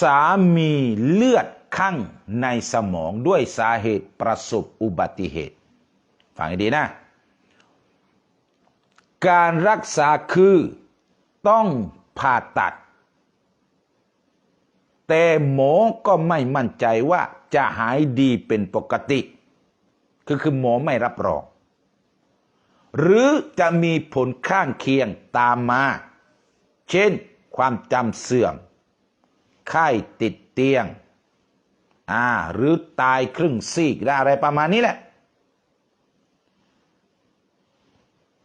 สามีเลือดข้างในสมองด้วยสาเหตุประสบอุบัติเหตุ ฟังให้ดีนะ การรักษาคือต้องผ่าตัด แต่หมอก็ไม่มั่นใจว่าจะหายดีเป็นปกติ คือคือหมอไม่รับรอง หรือจะมีผลข้างเคียงตามมา เช่นความจำเสื่อม ไข้ติดเตียง อ่า หรือตายครึ่งซีกได้อะไรประมาณนี้แหละ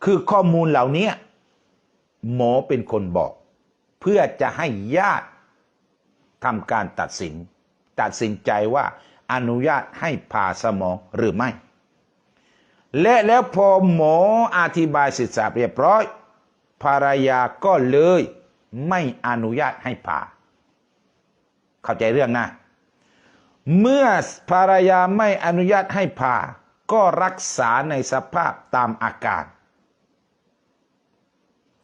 คือข้อมูลเหล่านี้หมอเป็นคนบอก เพื่อจะให้ญาติทำการตัดสิน ตัดสินใจว่าอนุญาตให้ผ่าสมองหรือไม่ และแล้วพอหมออธิบายเสร็จสับเรียบร้อยภรรยาก็เลยไม่อนุญาตให้ผ่า เข้าใจเรื่องนะ เมื่อภรรยาไม่อนุญาตให้ผ่า ก็รักษาในสภาพตามอาการ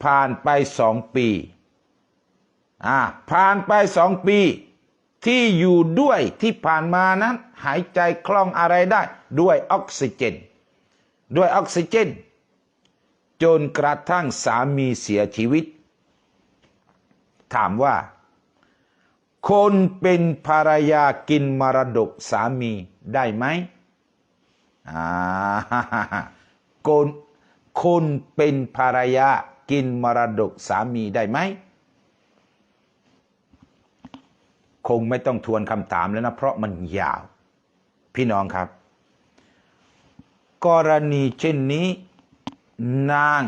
ผ่านไปสองปีอ่าผ่านไปสองปี ที่อยู่ด้วยที่ผ่านมานั้น หายใจคล่องอะไรได้ ด้วยออกซิเจน ด้วยออกซิเจน จนกระทั่งสามีเสียชีวิต ถามว่า คนเป็นภรรยากินมรดกสามีได้ไหมอ่าคนคนเป็นภรรยากินมรดกสามีได้ไหม คงไม่ต้องทวนคำถามแล้วนะ เพราะมันยาว พี่น้องครับ กรณีเช่นนี้ นาง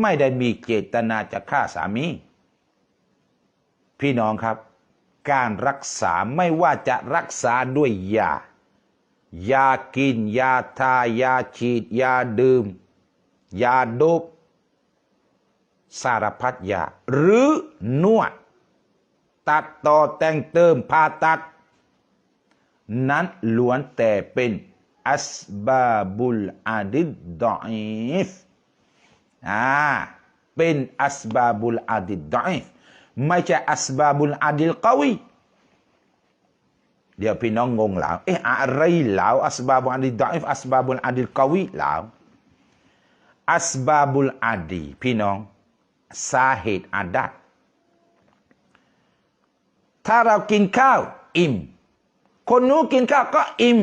ไม่ได้มีเจตนาจะฆ่าสามี พี่น้องครับ การรักษาไม่ว่าจะรักษาด้วยยายากิน ยาทายาฉีด ยาดื่ม ยาดบสารพัดยา หรือนวด ตัดต่อแต่งเติมผ่าตัด นั้นล้วนแต่เป็นอัสบาบุลอาดิดดอยฟอ่าเป็นอัสบาบุลอาดิดดอยฟ ไม่ใช่อัสบาบุลอาดิลกวีเดี๋ยวพี่น้องงงแล้ว เอ๊ะอะไรแล้วอัสบาบุลอาดิดดอยฟอัสบาบุลอาดิลกวีแล้วอัสบาบุลอาดีพี่น้องสาเหตุอาดัตถ้าเรากินข้าว อิ่ม คนนู้นกินข้าวก็อิ่ม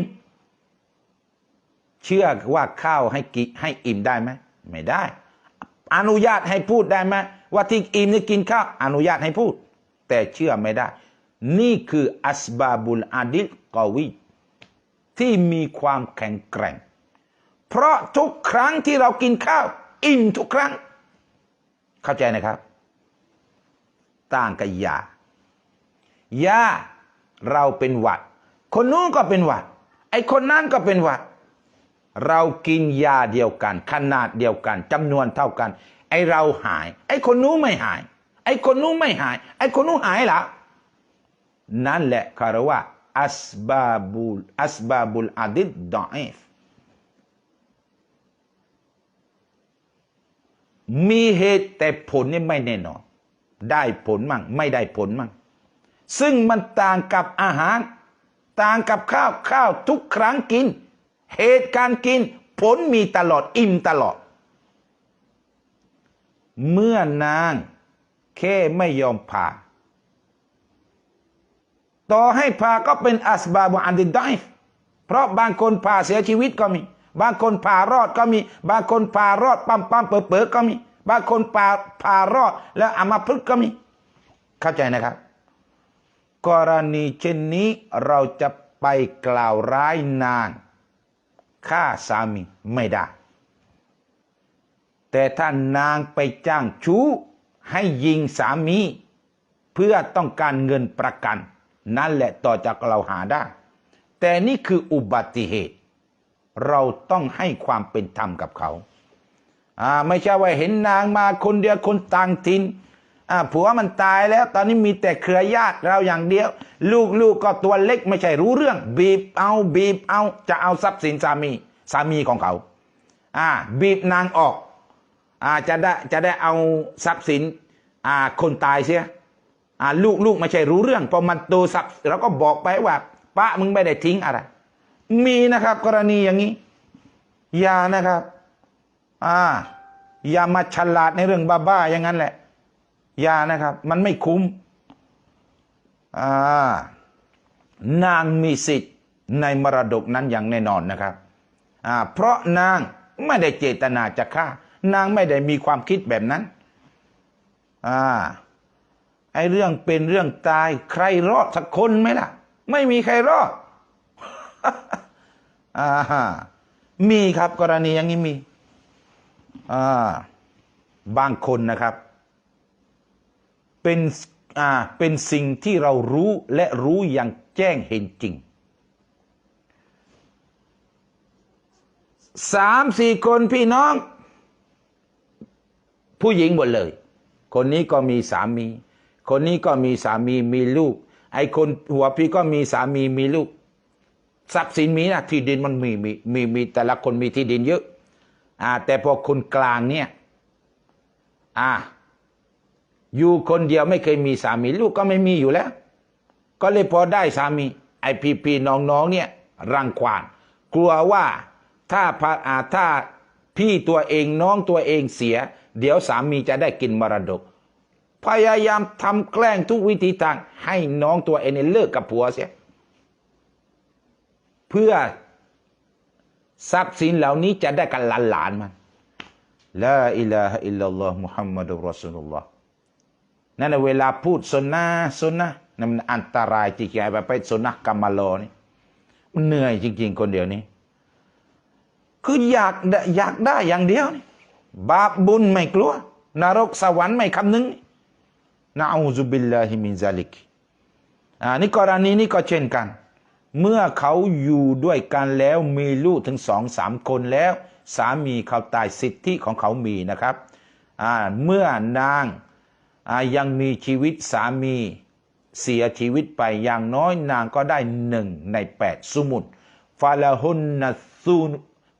เชื่อว่าข้าวให้กิให้อิ่มได้ไหมไม่ได้ อนุญาตให้พูดได้ไหม ว่าที่อิมนี่กินข้าวอนุญาตให้พูด แต่เชื่อไม่ได้ นี่คืออัสบาบุลอาดิลกอวีที่มีความแข็งแกร่ง เพราะทุกครั้งที่เรากินข้าว อิ่มทุกครั้ง เข้าใจนะครับ ต่างกับยายาเราเป็นหวัด คนนู้นก็เป็นหวัด ไอคนนั้นก็เป็นหวัด เรากินยาเดียวกัน ขนาดเดียวกันจำนวนเท่ากัน อ้เราหาย ไอ้คนนู้นไม่หาย ไอ้คนนู้นไม่หาย ไอ้คนนู้นหายแล้วนั่นแหละคารว่าอัสบาบุลอัสบาบุลอาดิดดอฟมีเหตุแต่ผลนี่ไม่แน่นอน ได้ผลมั่ง ไม่ได้ผลมั่ง ซึ่งมันต่างกับอาหาร ต่างกับข้าวข้าวทุกครั้งกิน เหตุการกิน ผลมีตลอดอิ่มตลอด เมื่อนางแค่ไม่ยอมผ่า ต่อให้ผ่าก็เป็นอัสบาบุอันดินได้เพราะบางคนผ่าเสียชีวิตก็มี บางคนผ่ารอดก็มี บางคนผ่ารอดปั๊มปั๊มเป๋อเป๋อก็มี บางคนผ่าผ่ารอด แล้วอามาพึกก็มี เข้าใจนะครับ กรณีเช่นนี้เราจะไปกล่าวร้ายนางฆ่าสามีไม่ได้ แต่ถ้านางไปจ้างชู้ ให้ยิงสามี เพื่อต้องการเงินประกัน นั่นแหละต่อจากเราหาได้ แต่นี่คืออุบัติเหตุ เราต้องให้ความเป็นธรรมกับเขาอ่าไม่ใช่ว่าเห็นนางมาคนเดียวคนต่างถิ่นอ่าผัวมันตายแล้ว ตอนนี้มีแต่เครือญาติเราอย่างเดียว ลูกลูกก็ตัวเล็กไม่ใช่รู้เรื่อง บีบเอาบีบเอาจะเอาทรัพย์สินสามีสามีของเขา อ่า บีบนางออก อ่าจะได้จะได้เอาทรัพย์สินอ่าคนตายเสียอ่าลูกลูกไม่ใช่รู้เรื่องพอมันโตสักเราก็บอกไปว่าป้ามึงไม่ได้ทิ้งอะไร มีนะครับ กรณีอย่างนี้ อย่านะครับ อ่า อย่ามาฉลาดในเรื่องบ้าๆอย่างนั้นแหละ อย่านะครับ มันไม่คุ้ม อ่า นางมีสิทธิ์ในมรดกนั้นอย่างแน่นอนนะครับ อ่า เพราะนางไม่ได้เจตนาจะฆ่า นางไม่ได้มีความคิดแบบนั้น อ่า ไอเรื่องเป็นเรื่องตายใครรอดสักคนไหมล่ะ ไม่มีใครรอด อ่า มีครับกรณีอย่างนี้มี อ่า บางคนนะครับ เป็น อ่า เป็นสิ่งที่เรารู้และรู้อย่างแจ้งเห็นจริงสามสี่คนพี่น้อง ผู้หญิงหมดเลย คนนี้ก็มีสามี คนนี้ก็มีสามีมีลูก ไอ้คนหัวพี่ก็มีสามีมีลูก ทรัพย์สินมีนะที่ดินมันมีมีมีมีแต่ละคนมีที่ดินเยอะ อ่า แต่พอคนกลางเนี่ย อ่า อยู่คนเดียวไม่เคยมีสามีลูกก็ไม่มีอยู่แล้ว ก็เลยพอได้สามี ไอพีพีน้องๆเนี่ย รังควานกลัวว่าถ้าพาอาถ้า พี่ตัวเองน้องตัวเองเสีย เดี๋ยวสามีจะได้กินมรดก พยายามทำแกล้งทุกวิธีทาง ให้น้องตัวเองเลิกกับผัวเสีย เพื่อทรัพย์สินเหล่านี้จะได้กันหลานๆมันลาอิลาฮะอิลลัลลอฮ์มุฮัมมัดุลรอสุลลอฮ์นั่นเวลาพูดสุนนะสุนนะนั่นมันอันตรายจริงๆไปไปสุนนะกรรมโลนี่มันเหนื่อยจริง ๆ คนเดียวนี้ คืออยากได้อยากได้อย่างเดียวนี่บาปบุญไม่กลัว นรกสวรรค์ไม่คำนึงนะอูซุบิลลาฮิมินซาลิกอ่านี่กรณีนี้ก็เช่นกัน เมื่อเขาอยู่ด้วยกันแล้วมีลูกถึงสองสามคนแล้ว สามีเขาตายสิทธิของเขามีนะครับอ่าเมื่อนางอ่ายังมีชีวิตสามีเสียชีวิตไปอย่างน้อยนางก็ได้หนึ่งในแปดสมุนฟาลาหุนนัซูน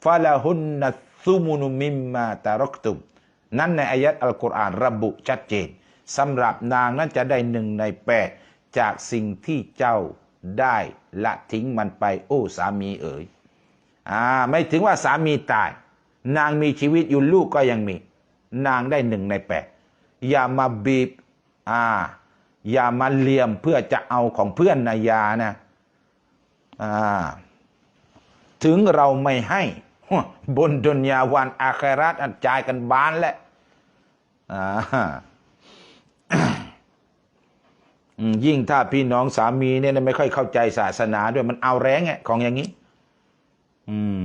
ฟาลาหุนนัซูมุนุมิมมาตารกตุมนั่นในอายัดอัลกุรอานระบุชัดเจนสำหรับนางนั้นจะได้หนึ่งในแปดจากสิ่งที่เจ้าได้ละทิ้งมันไป โอ้ สามีเอ๋ยอ่าไม่ถึงว่าสามีตาย นางมีชีวิตอยู่ลูกก็ยังมี นางได้หนึ่งในแปดอย่ามาบีบอ่าอย่ามาเลี่ยมเพื่อจะเอาของเพื่อนนายานะอ่าถึงเราไม่ให้ บนดุนยาวันอาคราตอันจ่ายกันบานแหละอ่าอืมยิ่งถ้าพี่น้องสามีเนี่ยไม่ค่อยเข้าใจศาสนาด้วยมันเอาแรงไงของอย่างนี้ อืม